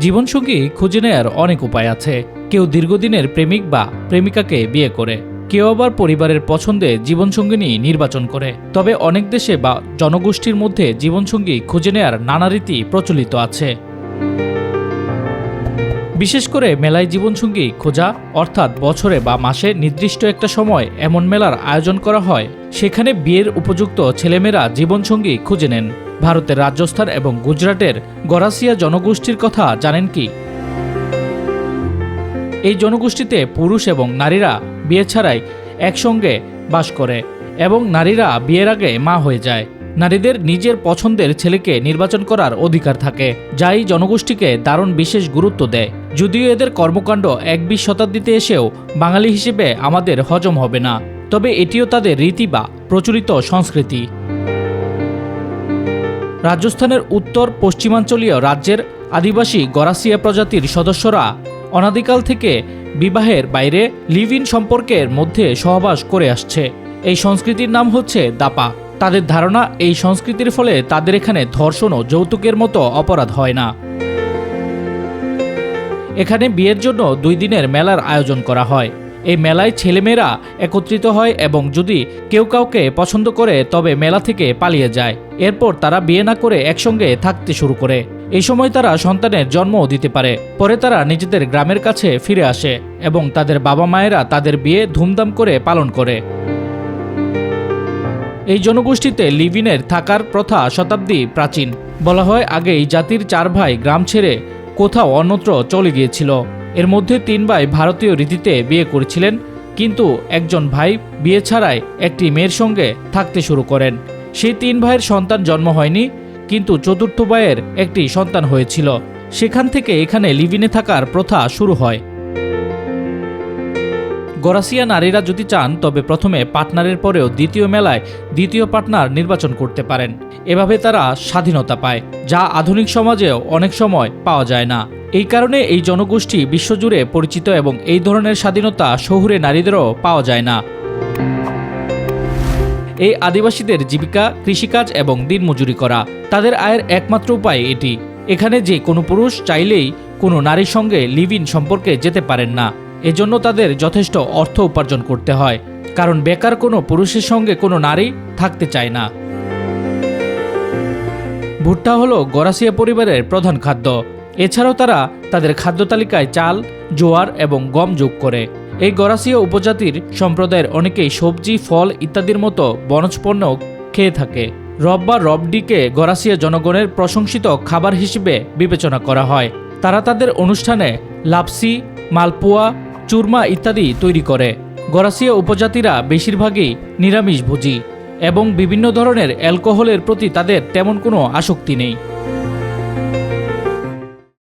জীবনসঙ্গী খুঁজে নেয়ার অনেক উপায় আছে। কেউ দীর্ঘদিনের প্রেমিক বা প্রেমিকাকে বিয়ে করে, কেউ আবার পরিবারের পছন্দে জীবনসঙ্গিনী নির্বাচন করে। তবে অনেক দেশে বা জনগোষ্ঠীর মধ্যে জীবনসঙ্গী খুঁজে নেয়ার নানা রীতি প্রচলিত আছে। বিশেষ করে মেলায় জীবনসঙ্গী খোঁজা, অর্থাৎ বছরে বা মাসে নির্দিষ্ট একটা সময় এমন মেলার আয়োজন করা হয়, সেখানে বিয়ের উপযুক্ত ছেলেমেয়েরা জীবনসঙ্গী খুঁজে নেন। ভারতের রাজস্থান এবং গুজরাটের গরাসিয়া জনগোষ্ঠীর কথা জানেন কি? এই জনগোষ্ঠীতে পুরুষ এবং নারীরা বিয়ে ছাড়াই একসঙ্গে বাস করে এবং নারীরা বিয়ের আগে মা হয়ে যায়। নারীদের নিজের পছন্দের ছেলেকে নির্বাচন করার অধিকার থাকে, যা এই জনগোষ্ঠীকে দারুণ বিশেষ গুরুত্ব দেয়। যদিও এদের কর্মকাণ্ড এক বিশ শতাব্দীতে এসেও বাঙালি হিসেবে আমাদের হজম হবে না, তবে এটিও তাদের রীতি বা প্রচলিত সংস্কৃতি। রাজস্থানের উত্তর পশ্চিমাঞ্চলীয় রাজ্যের আদিবাসী গরাসিয়া প্রজাতির সদস্যরা অনাদিকাল থেকে বিবাহের বাইরে লিভ ইন সম্পর্কের মধ্যে সহবাস করে আসছে। এই সংস্কৃতির নাম হচ্ছে দাপা। তাদের ধারণা, এই সংস্কৃতির ফলে তাদের এখানে ধর্ষণ ও যৌতুকের মতো অপরাধ হয় না। এখানে বিয়ের জন্য দুই দিনের মেলার আয়োজন করা হয়। এই মেলায় ছেলেমেয়েরা একত্রিত হয় এবং যদি কেউ কাউকে পছন্দ করে, তবে মেলা থেকে পালিয়ে যায়। এরপর তারা বিয়ে না করে একসঙ্গে থাকতে শুরু করে। এই সময় তারা সন্তানের জন্মও দিতে পারে। পরে তারা নিজেদের গ্রামের কাছে ফিরে আসে এবং তাদের বাবা মায়েরা তাদের বিয়ে ধুমধাম করে পালন করে। এই জনগোষ্ঠীতে লিভিনের থাকার প্রথা শতাব্দী প্রাচীন। বলা হয় আগে এই জাতির চার ভাই গ্রাম ছেড়ে কোথাও অন্যত্র চলে গিয়েছিল। এর মধ্যে তিন ভাই ভারতীয় রীতিতে বিয়ে করেছিলেন, কিন্তু একজন ভাই বিয়ে ছাড়াই একটি মেয়ের সঙ্গে থাকতে শুরু করেন। সেই তিন ভাইয়ের সন্তান জন্ম হয়নি, কিন্তু চতুর্থ ভাইয়ের একটি সন্তান হয়েছিল। সেখান থেকে এখানে লিভিনে থাকার প্রথা শুরু হয়। গরাসিয়া নারীরা যদি চান, তবে প্রথমে পার্টনারের পরেও দ্বিতীয় মেলায় দ্বিতীয় পার্টনার নির্বাচন করতে পারেন। এভাবে তারা স্বাধীনতা পায়, যা আধুনিক সমাজেও অনেক সময় পাওয়া যায় না। এই কারণে এই জনগোষ্ঠী বিশ্বজুড়ে পরিচিত এবং এই ধরনের স্বাধীনতা শহুরে নারীদেরও পাওয়া যায় না। এই আদিবাসীদের জীবিকা, কৃষিকাজ এবং দিনমজুরি করা, তাদের আয়ের একমাত্র উপায় এটি। এখানে যে কোনো পুরুষ চাইলেই কোনো নারীর সঙ্গে লিভ ইন সম্পর্কে যেতে পারেন না। এজন্য তাদের যথেষ্ট অর্থ উপার্জন করতে হয়, কারণ বেকার কোনো পুরুষের সঙ্গে কোনো নারী থাকতে চায় না। ভুট্টা হলো গরাসিয়া পরিবারের প্রধান খাদ্য। এছাড়াও তারা তাদের খাদ্য তালিকায় চাল, জোয়ার এবং গম যোগ করে। এই গরাসিয়া উপজাতির সম্প্রদায়ের অনেকেই সবজি, ফল ইত্যাদির মতো বনজ পণ্য খেয়ে থাকে। রব বা রবডিকে গরাসিয়া জনগণের প্রশংসিত খাবার হিসেবে বিবেচনা করা হয়। তারা তাদের অনুষ্ঠানে লাপসি, মালপোয়া চুরমা ইত্যাদি তৈরি করে। গরাসিয়া উপজাতিরা বেশিরভাগই নিরামিষভোজী এবং বিভিন্ন ধরনের অ্যালকোহলের প্রতি তাদের তেমন কোনো আসক্তি নেই।